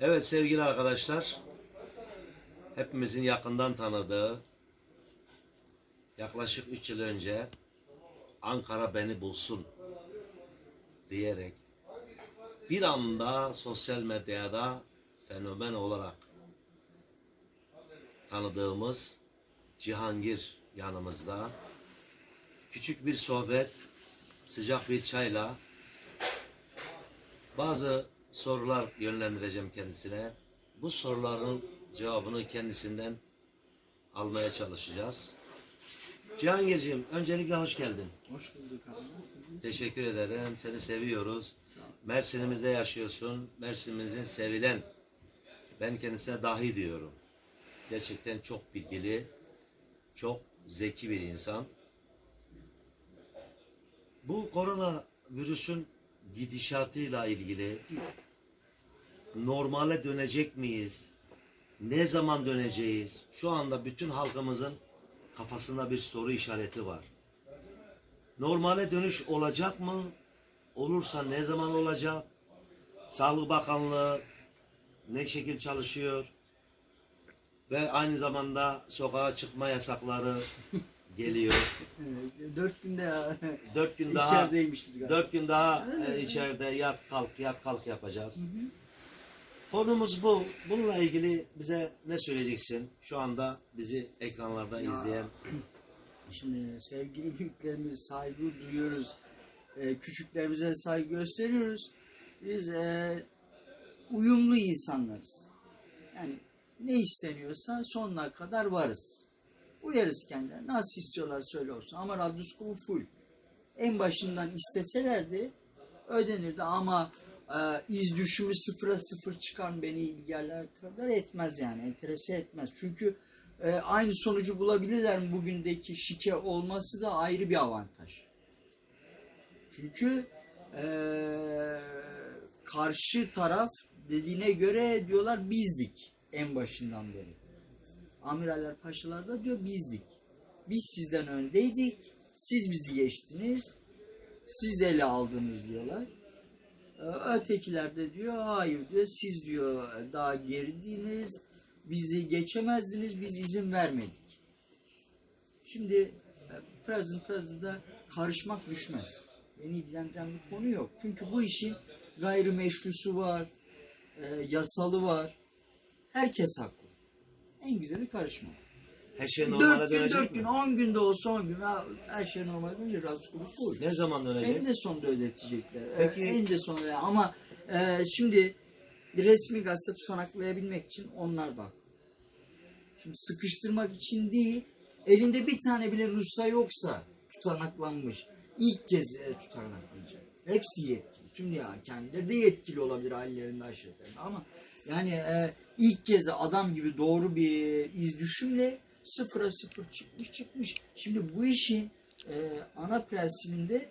Evet sevgili arkadaşlar, hepimizin yakından tanıdığı, yaklaşık 3 yıl önce Ankara beni bulsun diyerek bir anda sosyal medyada fenomen olarak tanıdığımız Cihangir yanımızda. Küçük bir sohbet, sıcak bir çayla bazı sorular yönlendireceğim kendisine. Bu soruların cevabını kendisinden almaya çalışacağız. Cihangir'cim öncelikle hoş geldin. Hoş bulduk abi. Teşekkür ederim. Seni seviyoruz. Mersin'imizde yaşıyorsun. Mersin'imizin sevilen, ben kendisine dahi diyorum. Gerçekten çok bilgili, çok zeki bir insan. Bu korona virüsün gidişatıyla ilgili normale dönecek miyiz? Ne zaman döneceğiz? Şu anda bütün halkımızın kafasında bir soru işareti var. Normale dönüş olacak mı? Olursa ne zaman olacak? Sağlık Bakanlığı ne şekil çalışıyor? Ve aynı zamanda sokağa çıkma yasakları geliyor. Dört günde ya. Dört gün daha içerideymişiz galiba. dört gün daha e, içeride yat kalk yat kalk yapacağız. Konumuz bu. Bununla ilgili bize ne söyleyeceksin? Şu anda bizi ekranlarda Ya. izleyen. Şimdi sevgili büyüklerimize saygı duyuyoruz. Ee, küçüklerimize saygı gösteriyoruz. Biz e, uyumlu insanlarız. Yani ne isteniyorsa sonuna kadar varız. Uyarız kendilerine. Nasıl istiyorlar söyle olsun. Ama radyoskop full. En başından isteselerdi ödenirdi ama iz düşümü sıfıra sıfır çıkan beni ilgi alakadar etmez yani. Enterese etmez. Çünkü e, aynı sonucu bulabilirler mi bugündeki şike olması da ayrı bir avantaj. Çünkü e, karşı taraf dediğine göre diyorlar bizdik en başından beri. Amiraller paşalar da diyor bizdik. Biz sizden öndeydik. Siz bizi geçtiniz. Siz ele aldınız diyorlar. Ötekiler de diyor hayır diyor siz diyor daha geriydiniz. Bizi geçemezdiniz. Biz izin vermedik. Şimdi e, present present'da karışmak düşmez. Beni ilgilendiren bir konu yok. Çünkü bu işin gayrimeşrusu var, e, yasalı var. Herkes haklı. En güzeli karışmak. Her şey normale Dört gün, dönecek dört gün, mi? on günde olsa on gün. ha, Her şey normal dönecek. Radyoskop full. Ne zaman dönecek? En de sonunda ödetecekler. Peki- Peki. En de sonunda. Ama e, şimdi resmi gazete tutanaklayabilmek için onlar bak. Şimdi sıkıştırmak için değil, elinde bir tane bile ruhsa yoksa tutanaklanmış. İlk kez e, tutanaklayacak. Hepsi yetkili. Şimdi ya kendileri de yetkili olabilir ailelerinde aşiretlerinde ama yani e, ilk kez adam gibi doğru bir iz düşümle sıfıra sıfır çıkmış çıkmış. Şimdi bu işin e, ana prensibinde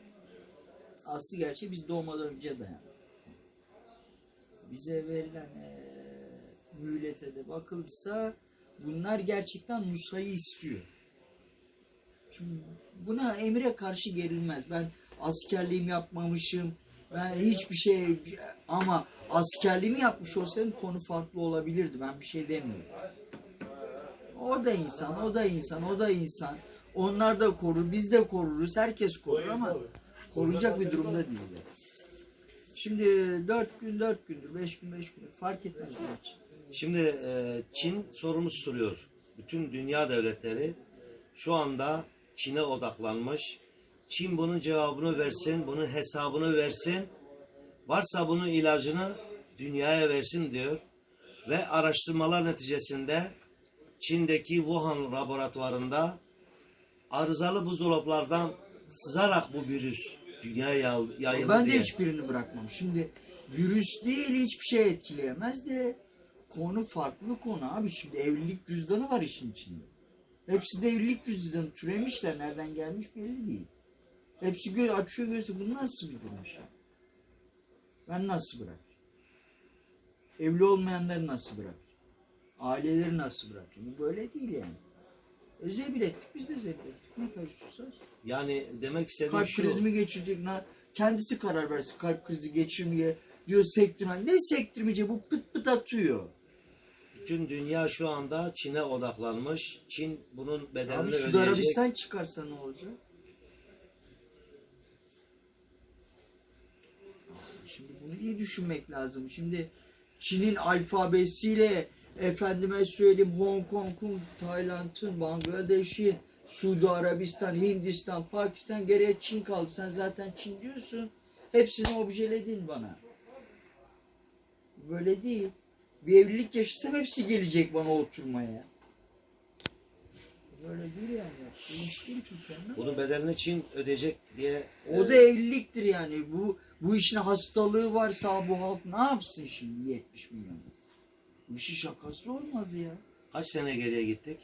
aslı gerçeği biz doğmadan önce dayanır. Bize verilen e, mühlete de bakılırsa bunlar gerçekten Musa'yı istiyor. Şimdi buna emre karşı gerilmez. Ben askerliğimi yapmamışım. Ben hiçbir şey ama askerliğimi yapmış olsaydım konu farklı olabilirdi. Ben bir şey demiyorum. O da insan, o da insan, o da insan. Onlar da korur, biz de koruruz. Herkes korur ama korunacak bir durumda değiller. Şimdi dört gün, dört gündür, beş gün, beş gündür fark etmez için. Şimdi e, Çin sorunu soruyor. Bütün dünya devletleri şu anda Çin'e odaklanmış. Çin bunun cevabını versin, bunun hesabını versin. Varsa bunun ilacını dünyaya versin diyor. Ve araştırmalar neticesinde Çin'deki Wuhan laboratuvarında arızalı buzdolaplardan sızarak bu virüs dünyaya yayıl- yayıldı Ben de diye. hiçbirini bırakmam. Şimdi virüs değil hiçbir şey etkileyemez de konu farklı konu abi. Şimdi evlilik cüzdanı var işin içinde. Hepsi de evlilik cüzdanı türemişler. Nereden gelmiş belli değil. Hepsi gö açıyor gözü. Bu nasıl bir durmuş ya? Ben nasıl bırakayım? Evli olmayanları nasıl bırakayım? Aileleri nasıl bırakayım? Bu böyle değil yani. E zebil ettik biz de zebil ettik. Ne karıştırırsanız. Yani demek istediğim Kalp şu. krizi mi geçirecek? Na- Kendisi karar versin kalp krizi geçirmeye. diyor sektirme. Ne sektirmeyecek? Bu pıt pıt atıyor. Bütün dünya şu anda Çin'e odaklanmış. Çin bunun bedelini Abi Suudi ödeyecek. Arabistan çıkarsa ne olacak? Şimdi bunu iyi düşünmek lazım. Şimdi Çin'in alfabesiyle efendime söyleyeyim Hong Kong'un, Tayland'ın, Bangladeş'in, Suudi Arabistan, Hindistan, Pakistan geriye Çin kaldı. Sen zaten Çin diyorsun. Hepsini objeledin bana. Böyle değil. Bir evlilik yaşasam hepsi gelecek bana oturmaya. Böyle değil yani. Türkiye'nin. Bunun bedelini Çin ödeyecek diye O da evliliktir yani. Bu bu işin hastalığı varsa bu halk ne yapsın şimdi 70 milyon? Bu işin şakası olmaz ya. kaç sene geriye gittik?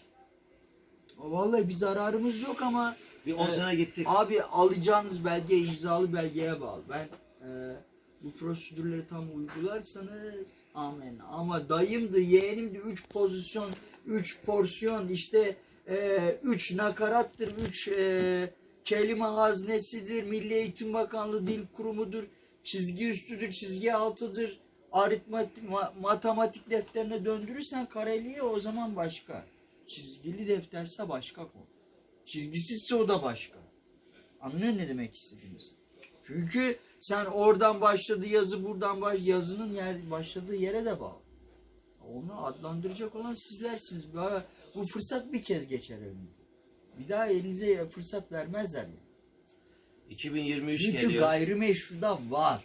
Vallahi bir zararımız yok ama Bir 10 Evet. sene gittik. abi alacağınız belge imzalı belgeye bağlı. Ben e, bu prosedürleri tam uygularsanız amen. Ama dayımdı, yeğenimdi 3 pozisyon, 3 porsiyon işte 3 nakarattır, 3 kelime haznesidir, Milli Eğitim Bakanlığı Dil Kurumu'dur, çizgi üstüdür, çizgi altıdır, aritmatik, ma- matematik defterine döndürürsen kareliğe o zaman başka. Çizgili defterse başka konu. Çizgisizse o da başka. Anlıyor ne demek istediğimiz? Çünkü sen oradan başladı yazı buradan baş yazının yer başladığı yere de bağlı. Onu adlandıracak olan sizlersiniz. Bu- Bu fırsat bir kez geçer önünde. Bir daha elinize fırsat vermezler. Yani. 2023 Çünkü geliyor. gayrimeşruda var.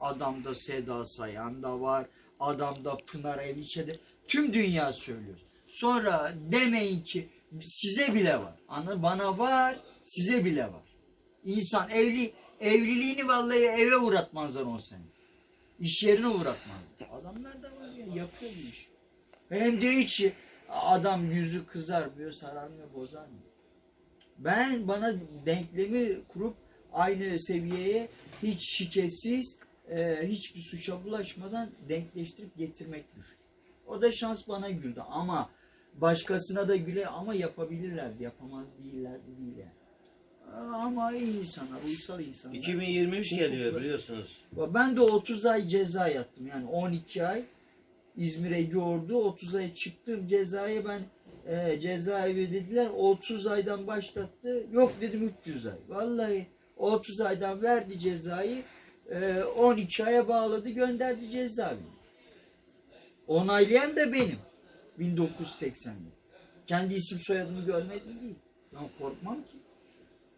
Adamda Seda Sayan da var. Adamda Pınar Eliçe'de. Tüm dünya söylüyor. Sonra demeyin ki size bile var. Anladın? Bana var, size bile var. İnsan evli evliliğini vallahi eve uğratmazlar on sene. İş yerine uğratmazlar. Adamlar da var ya yapıyor bu işi. Hem de hiç adam yüzü kızarmıyor, sararmıyor, bozarmıyor. Ben bana denklemi kurup aynı seviyeye hiç şiketsiz, e, hiçbir suça bulaşmadan denkleştirip getirmek düştü. O da şans bana güldü ama başkasına da güle ama yapabilirlerdi, yapamaz değillerdi değil yani. Ama iyi insanlar, uysal insanlar. 2023 geliyor biliyorsunuz. Ben de 30 ay ceza yattım. Yani 12 ay İzmir'e gördü. 30 ay çıktım cezaya ben e, cezaevi dediler. 30 aydan başlattı. Yok dedim 300 ay. Vallahi 30 aydan verdi cezayı. E, 12 aya bağladı gönderdi cezaevine. Onaylayan da benim. 1980'de. Kendi isim soyadımı görmedim değil. Ben korkmam ki.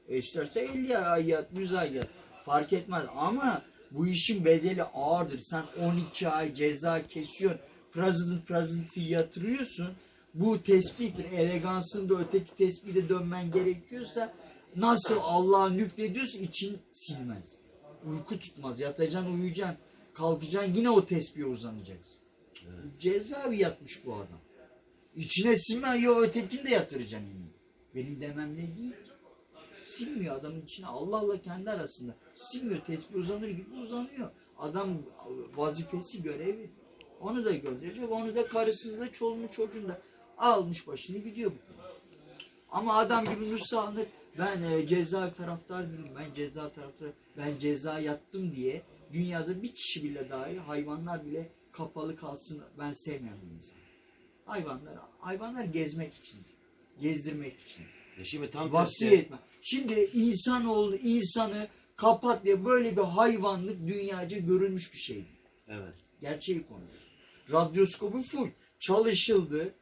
E isterse 50 ay yat, 100 ay yat. Fark etmez ama bu işin bedeli ağırdır. Sen 12 ay ceza kesiyorsun. President President'ı yatırıyorsun. Bu tespittir. Elegansın da öteki tespite dönmen gerekiyorsa nasıl Allah'a nüklediyorsa için silmez. Uyku tutmaz. Yatacaksın uyuyacaksın. Kalkacaksın yine o tesbihe uzanacaksın. Cezaevi yatmış bu adam. İçine silme ya ötekini de yatıracaksın yine. Benim demem ne değil ki. Silmiyor adamın içine Allah Allah kendi arasında. Silmiyor tesbih uzanır gibi uzanıyor. Adam vazifesi görevi. Onu da gönderecek. Onu da karısını da çoluğunu çocuğunu da almış başını gidiyor. Ama adam gibi alınır. Ben e, ceza taraftar değilim. Ben ceza taraftar. Ben ceza yattım diye dünyada bir kişi bile dahi hayvanlar bile kapalı kalsın ben sevmeyen bir insan. Hayvanlar, hayvanlar gezmek içindir. Gezdirmek için. E şimdi tam tersi. etme. Şimdi insanoğlu insanı kapat ve böyle bir hayvanlık dünyaca görülmüş bir şeydi. Evet. Gerçeği konuş. Radyoskopu full. Çalışıldı.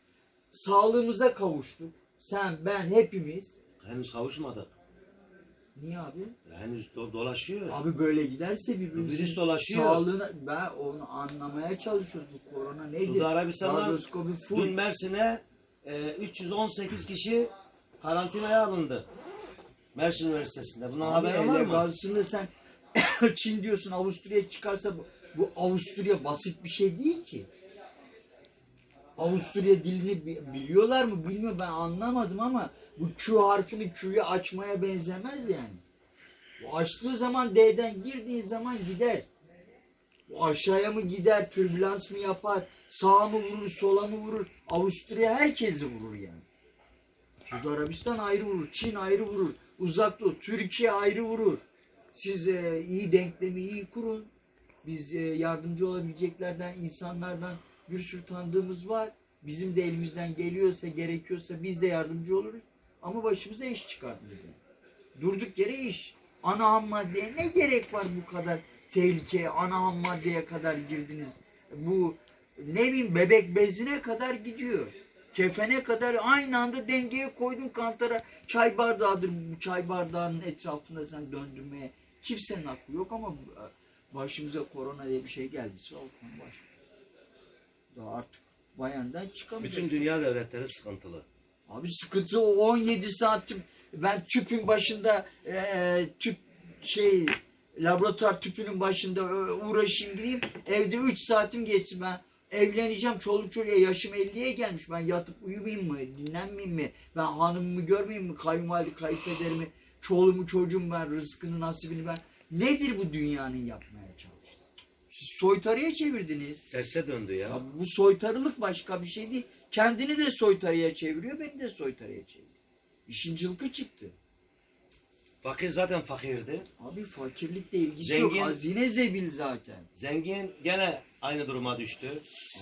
Sağlığımıza kavuştuk. Sen, ben, hepimiz. Henüz kavuşmadık. Niye abi? Henüz do- dolaşıyor. Abi böyle giderse birbirimizin Virüs dolaşıyor. sağlığına ben onu anlamaya çalışıyoruz. Bu korona nedir? Suudi Arabistan'dan. Dün Mersin'e e, 318 kişi karantinaya alındı. Mersin Üniversitesi'nde. Bundan Abi haberin var mı? elegansını sen Çin diyorsun Avusturya çıkarsa bu, bu Avusturya basit bir şey değil ki. Avusturya dilini bi- biliyorlar mı bilmiyorum ben anlamadım ama bu Q harfini Q'yu açmaya benzemez yani. Bu açtığı zaman D'den girdiği zaman gider. Bu aşağıya mı gider, türbülans mı yapar, sağa mı vurur, sola mı vurur? Avusturya herkesi vurur yani. Suudi Arabistan ayrı vurur, Çin ayrı vurur, Uzak Doğu, Türkiye ayrı vurur. Siz e, iyi denklemi iyi kurun. Biz e, yardımcı olabileceklerden, insanlardan bir sürü tanıdığımız var. Bizim de elimizden geliyorsa, gerekiyorsa biz de yardımcı oluruz. Ama başımıza iş bize. Durduk yere iş. Ana ham maddeye ne gerek var bu kadar tehlikeye? Ana ham maddeye kadar girdiniz. Bu ne bileyim bebek bezine kadar gidiyor. Kefene kadar aynı anda dengeye koydun kantara. Çay bardağıdır bu çay bardağının etrafında sen döndürmeye. Kimsenin aklı yok ama başımıza korona diye bir şey geldiyse o konu baş. Daha artık bayandan çıkamayacağız. Bütün dünya devletleri sıkıntılı. Abi sıkıntı o 17 saatim ben tüpün başında eee, tüp şey laboratuvar tüpünün başında e, uğraşayım gireyim. Evde 3 saatim geçti ben. Evleneceğim çoluk çocuğa yaşım 50'ye gelmiş. Ben yatıp uyumayayım mı? Dinlenmeyeyim mi? Ben hanımımı görmeyeyim mi? Kayınvalide kayınpederimi, çoluğumu çocuğumu ben, rızkını nasibini ben. Nedir bu dünyanın yapmaya çalıştığı? Siz soytarıya çevirdiniz. Terse döndü ya. Ya bu soytarılık başka bir şey değil. Kendini de soytarıya çeviriyor, beni de soytarıya çeviriyor. İşin cılkı çıktı. Fakir zaten fakirdi. Abi fakirlikle ilgisi Zengin- yok. Hazine zebil zaten. Zengin gene aynı duruma düştü.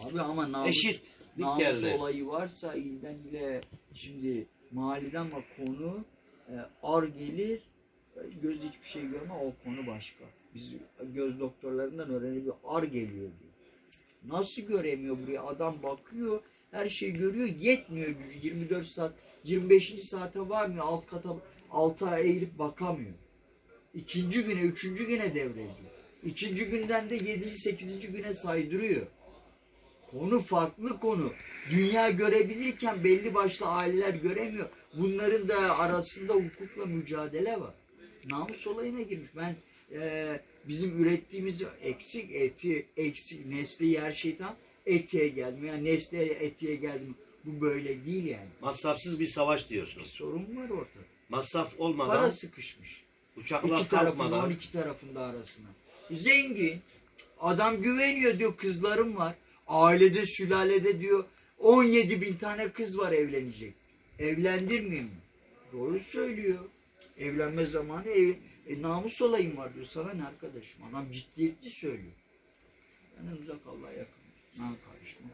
Abi ama namus, Eşit. Namus geldi. olayı varsa ilden bile şimdi mahalleden ama konu e, ar gelir e, göz hiçbir şey görme o konu başka. Biz göz doktorlarından öğreniyor ar geliyor diyor. Nasıl göremiyor buraya? Adam bakıyor, her şeyi görüyor, yetmiyor gücü. 24 saat, 25. saate varmıyor. Alt kata, alta eğilip bakamıyor. İkinci güne, üçüncü güne devrediyor. İkinci günden de yedinci, sekizinci güne saydırıyor. Konu farklı konu. Dünya görebilirken belli başlı aileler göremiyor. Bunların da arasında hukukla mücadele var. Namus olayına girmiş. Ben eee, bizim ürettiğimiz eksik eti, eksik nesli her şey tam etiye gelmiyor. Yani nesli etiye geldi mi? Bu böyle değil yani. Masrafsız bir savaş Bir diyorsunuz. sorun var ortada. Masraf olmadan, Para sıkışmış. uçaklar İki tarafında, kalkmadan 12 tarafında arasına. Zengin. Adam güveniyor diyor kızlarım var. Ailede, sülalede diyor 17 bin tane kız var evlenecek. Evlendirmeyeyim mi? Doğru söylüyor. Evlenme zamanı ev, e, namus olayım var diyor. Sana ne arkadaşım? Adam ciddiyetli söylüyor. Ben uzak Allah'a yakın. Ne karışma.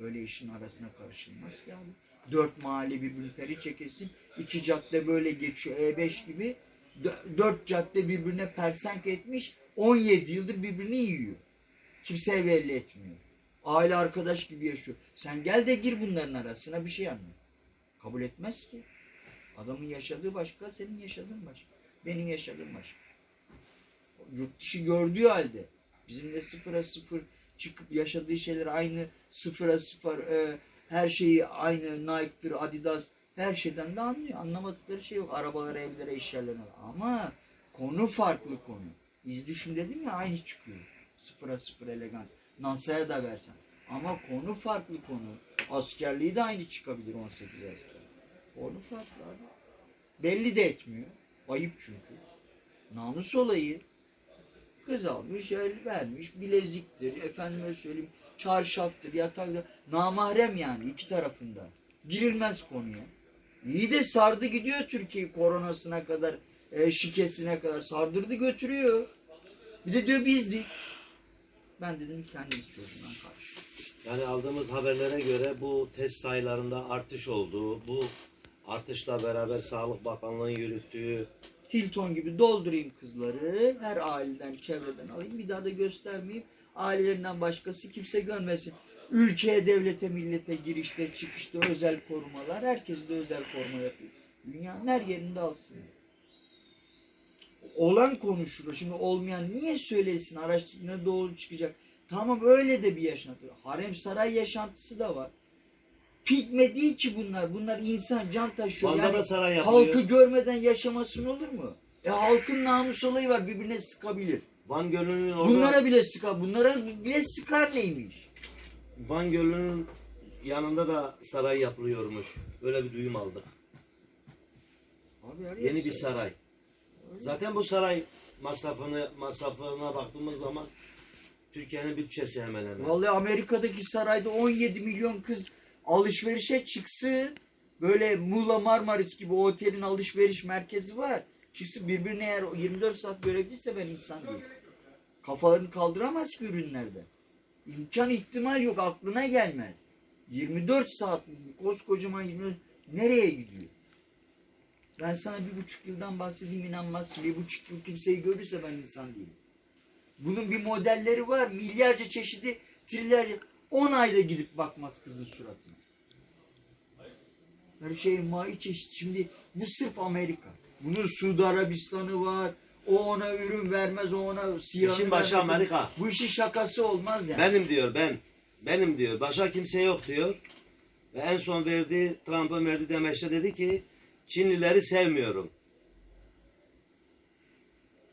Öyle işin arasına karışılmaz ki abi. Dört mahalle birbirine peri çekilsin. İki cadde böyle geçiyor E5 gibi. Dö- dört cadde birbirine persenk etmiş. 17 yıldır birbirini yiyor. Kimseye belli etmiyor. Aile arkadaş gibi yaşıyor. Sen gel de gir bunların arasına bir şey anlat. Kabul etmez ki. Adamın yaşadığı başka, senin yaşadığın başka. Benim yaşadığım başka. Yurt dışı gördüğü halde bizimle sıfıra sıfır çıkıp yaşadığı şeyler aynı sıfıra sıfır e, her şeyi aynı Nike'dır, Adidas her şeyden de anlıyor. Anlamadıkları şey yok. Arabalara, evlere, iş. Ama konu farklı konu. İz düşün dedim ya aynı çıkıyor. Sıfıra sıfır elegans. NASA'ya da versen. Ama konu farklı konu. Askerliği de aynı çıkabilir 18 asker. Farklı abi. Belli de etmiyor. Ayıp çünkü. Namus olayı. Kız almış, el vermiş, bileziktir, efendime söyleyeyim, çarşaftır, yatakta. Namahrem yani iki tarafında. Girilmez konuya. İyi de sardı gidiyor Türkiye koronasına kadar, e, şikesine kadar sardırdı götürüyor. Bir de diyor bizdik. Ben dedim kendiniz çözün lan karşı. yani aldığımız haberlere göre bu test sayılarında artış oldu. Bu artışla beraber Sağlık Bakanlığı'nın yürüttüğü Hilton gibi doldurayım kızları. Her aileden, çevreden alayım. Bir daha da göstermeyeyim. Ailelerinden başkası kimse görmesin. Ülkeye, devlete, millete girişte, çıkışta özel korumalar. Herkes de özel koruma yapıyor. Dünyanın her yerinde alsın. Olan konuşur. Şimdi olmayan niye söylesin? Araştır ne doğru çıkacak. Tamam öyle de bir yaşantı. Harem saray yaşantısı da var. Pigme değil ki bunlar. Bunlar insan can taşıyor. Van'da Yani saray yapılıyor. Halkı görmeden yaşamasın olur mu? E halkın namus olayı var birbirine sıkabilir. Van Gölü'nün orada Bunlara bile sıkar. Bunlara bile sıkar neymiş? Van Gölü'nün yanında da saray yapılıyormuş. Böyle bir duyum aldık. Abi Yeni bir saray. saray. Zaten bu saray masrafını masrafına baktığımız zaman Türkiye'nin bütçesi hemen hemen. Vallahi Amerika'daki sarayda 17 milyon kız alışverişe çıksın. Böyle Muğla Marmaris gibi o otelin alışveriş merkezi var. Çıksın birbirine eğer 24 saat görebilirse ben insan değilim. Kafalarını kaldıramaz ki ürünlerde. İmkan ihtimal yok aklına gelmez. 24 saat koskocaman 24 nereye gidiyor? Ben sana bir buçuk yıldan bahsedeyim inanmazsın. Bir buçuk yıl kimseyi görürse ben insan değilim. Bunun bir modelleri var. Milyarca çeşidi, trillerce. 10 ayda gidip bakmaz kızın suratına. Her şey mai çeşit. Şimdi bu sırf Amerika. Bunun Suudi Arabistan'ı var. O ona ürün vermez, o ona siyahını İşin başı vermez. Amerika. Bu işin şakası olmaz yani. Benim diyor ben. Benim diyor. Başka kimse yok diyor. Ve en son verdiği Trump'ın verdiği demeçte dedi ki Çinlileri sevmiyorum.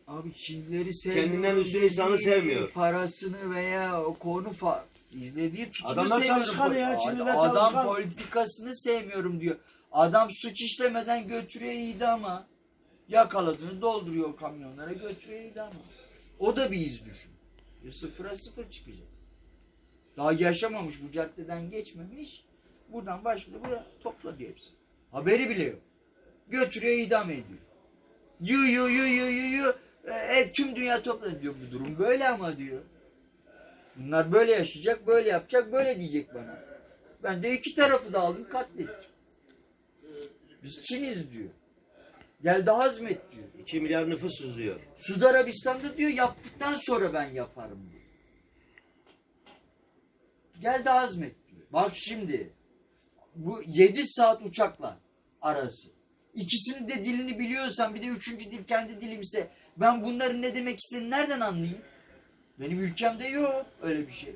Abi Çinlileri sevmiyor. Kendinden üstün insanı sevmiyor. Parasını veya o konu fa izlediği tutumu Adamlar sevmiyorum. çalışkan ya, Çinliler Adam çalışkan. politikasını sevmiyorum diyor. Adam suç işlemeden götürüyor idama. Yakaladığını dolduruyor kamyonlara götürüyor idama. O da bir iz düşün. E sıfıra sıfır çıkacak. Daha yaşamamış bu caddeden geçmemiş. Buradan başlıyor buraya topla diyor hepsi. Haberi bile yok. Götürüyor idam ediyor. Yu yu yu yu yu yu. E, e, tüm dünya topla diyor bu durum böyle ama diyor. Bunlar böyle yaşayacak, böyle yapacak, böyle diyecek bana. Ben de iki tarafı da aldım, katlettim. Biz Çiniz diyor. Gel de hazmet diyor. 2 milyar nüfusuz diyor. Suudi Arabistan'da diyor yaptıktan sonra ben yaparım diyor. Gel de hazmet diyor. Bak şimdi bu 7 saat uçakla arası. İkisinin de dilini biliyorsan bir de üçüncü dil kendi dilimse ben bunların ne demek istediğini nereden anlayayım? Benim ülkemde yok öyle bir şey.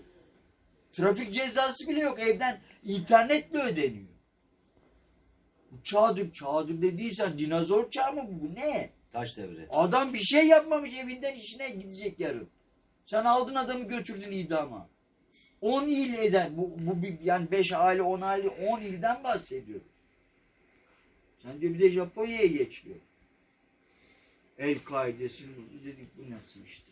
Trafik cezası bile yok. Evden internetle ödeniyor. Bu çağdır, çağdır dediysen dinozor çağı mı bu? Ne? Taş devri. Adam bir şey yapmamış evinden işine gidecek yarın. Sen aldın adamı götürdün idama. 10 il eden bu, bu bir- yani 5 aile 10 aile 10 ilden bahsediyor. Sen diyor bir de Japonya'ya geçiyor. El kaidesi dedik bu nasıl işte.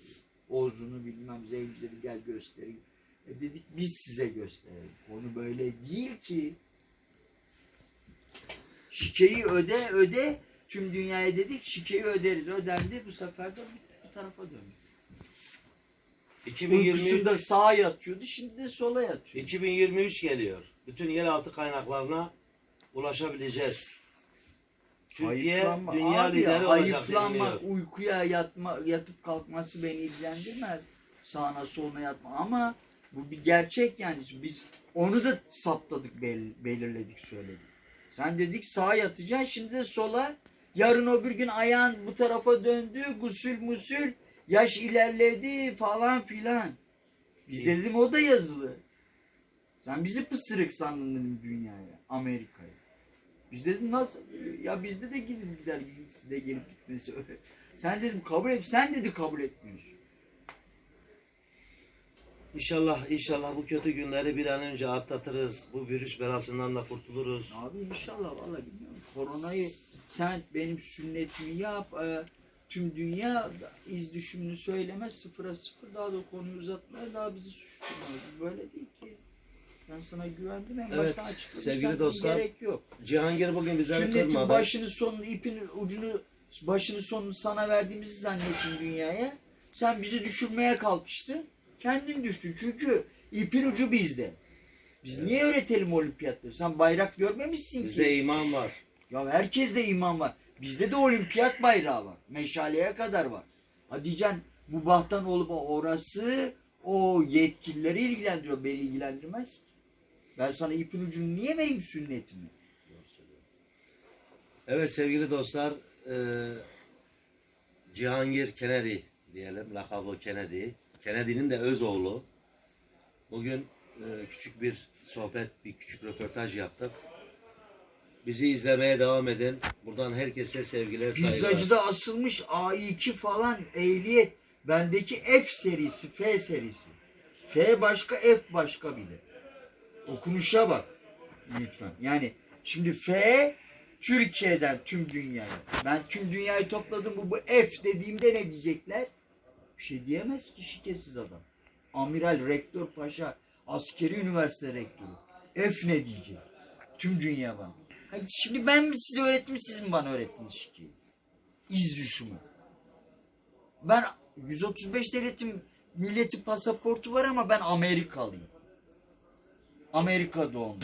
Ozunu bilmem zencileri gel göstereyim. E dedik biz size gösterelim. Konu böyle değil ki. Şikeyi öde öde tüm dünyaya dedik şikeyi öderiz. Ödendi bu sefer de bu, bu tarafa döndü. 2023 Uykusunda sağa yatıyordu şimdi de sola yatıyor. 2023 geliyor. Bütün yeraltı kaynaklarına ulaşabileceğiz. Türkiye Hayıflanma- dünya Abi lideri olacak Hayıflanmak, deniliyor. uykuya yatma, yatıp kalkması beni ilgilendirmez. Sağına soluna yatma ama bu bir gerçek yani. Biz onu da saptadık, bel- belirledik, söyledik. Sen dedik sağa yatacaksın, şimdi de sola. Yarın o bir gün ayağın bu tarafa döndü, gusül musül, yaş ilerledi falan filan. Biz de dedim o da yazılı. Sen bizi pısırık sandın dünyaya, Amerika'ya. Biz dedim nasıl? Ya bizde de gidip gider siz de gelip gitmesi öyle. Sen dedim kabul et. Sen dedi kabul etmiyorsun. İnşallah inşallah bu kötü günleri bir an önce atlatırız. Bu virüs belasından da kurtuluruz. Abi inşallah vallahi bilmiyorum. Koronayı sen benim sünnetimi yap. e, tüm dünya iz düşümünü söyleme sıfıra sıfır daha da konuyu uzatmaya daha bizi suçlamaz. Böyle değil ki. Ben sana güvendim en Evet, baştan açıkladım. sevgili Sen dostlar, Gerek yok. Cihangir bugün bizleri Sünnetin kırmadı. başını sonunu ipin ucunu başını sonunu sana verdiğimizi zannettin dünyaya. Sen bizi düşürmeye kalkıştın. Kendin düştün. Çünkü ipin ucu bizde. Biz Evet. niye öğretelim olimpiyatları? Sen bayrak görmemişsin Bize ki. iman var. Ya herkes de iman var. Bizde de olimpiyat bayrağı var. Meşaleye kadar var. Ha diyeceksin mubahtan olup orası o yetkilileri ilgilendiriyor. Beni ilgilendirmez. Ben sana ipin ucunu niye vereyim sünnetimi? Evet sevgili dostlar, e, Cihangir Kennedy diyelim, lakabı Kennedy. Kennedy'nin de öz oğlu. Bugün e, küçük bir sohbet, bir küçük röportaj yaptık. Bizi izlemeye devam edin. Buradan herkese sevgiler, saygılar. Pizzacıda asılmış A2 falan ehliyet. Bendeki F serisi, F serisi. F başka, F başka bir de. Okunuşa bak. Lütfen. Yani şimdi F Türkiye'den tüm dünyaya. Ben tüm dünyayı topladım bu, bu F dediğimde ne diyecekler? Bir şey diyemez ki şikesiz adam. Amiral, rektör, paşa, askeri üniversite rektörü. F ne diyecek? Tüm dünya bana. Ha, Şimdi ben mi size öğrettim, siz mi bana öğrettiniz şikeyi? İz düşümü. Ben 135 devletim milletin pasaportu var ama ben Amerikalıyım. Amerika doğumlu.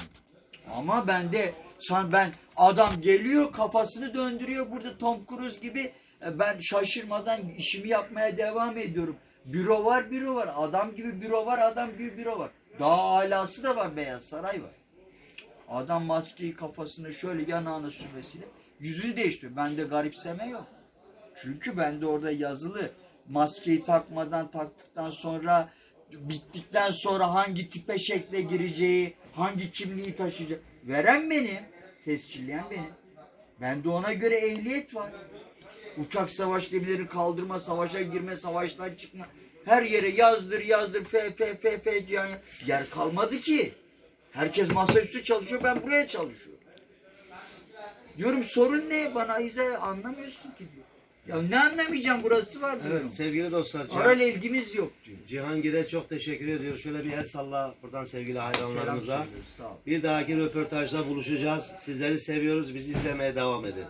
Ama ben de san ben adam geliyor kafasını döndürüyor burada Tom Cruise gibi e, ben şaşırmadan işimi yapmaya devam ediyorum. Büro var büro var adam gibi büro var adam gibi büro var. Daha alası da var Beyaz Saray var. Adam maskeyi kafasına şöyle yanağına sürmesiyle yüzünü değiştiriyor. Bende garipseme yok. Çünkü bende orada yazılı maskeyi takmadan taktıktan sonra bittikten sonra hangi tipe şekle gireceği, hangi kimliği taşıyacak. Veren benim, tescilleyen benim. Bende ona göre ehliyet var. Uçak savaş gemileri kaldırma, savaşa girme, savaşlar çıkma. Her yere yazdır yazdır F F F F yani yer kalmadı ki. Herkes masaüstü çalışıyor, ben buraya çalışıyorum. Diyorum sorun ne? Bana izah anlamıyorsun ki diyor. Ya ne anlamayacağım burası var diyorum. Evet sevgili dostlar. Cihan, Arayla ilgimiz yok diyor. Cihangir'e çok teşekkür ediyoruz. Şöyle bir el salla buradan sevgili Selam hayranlarımıza. söylüyoruz, sağ ol. Bir dahaki röportajda buluşacağız. Sizleri seviyoruz. Bizi izlemeye devam edin.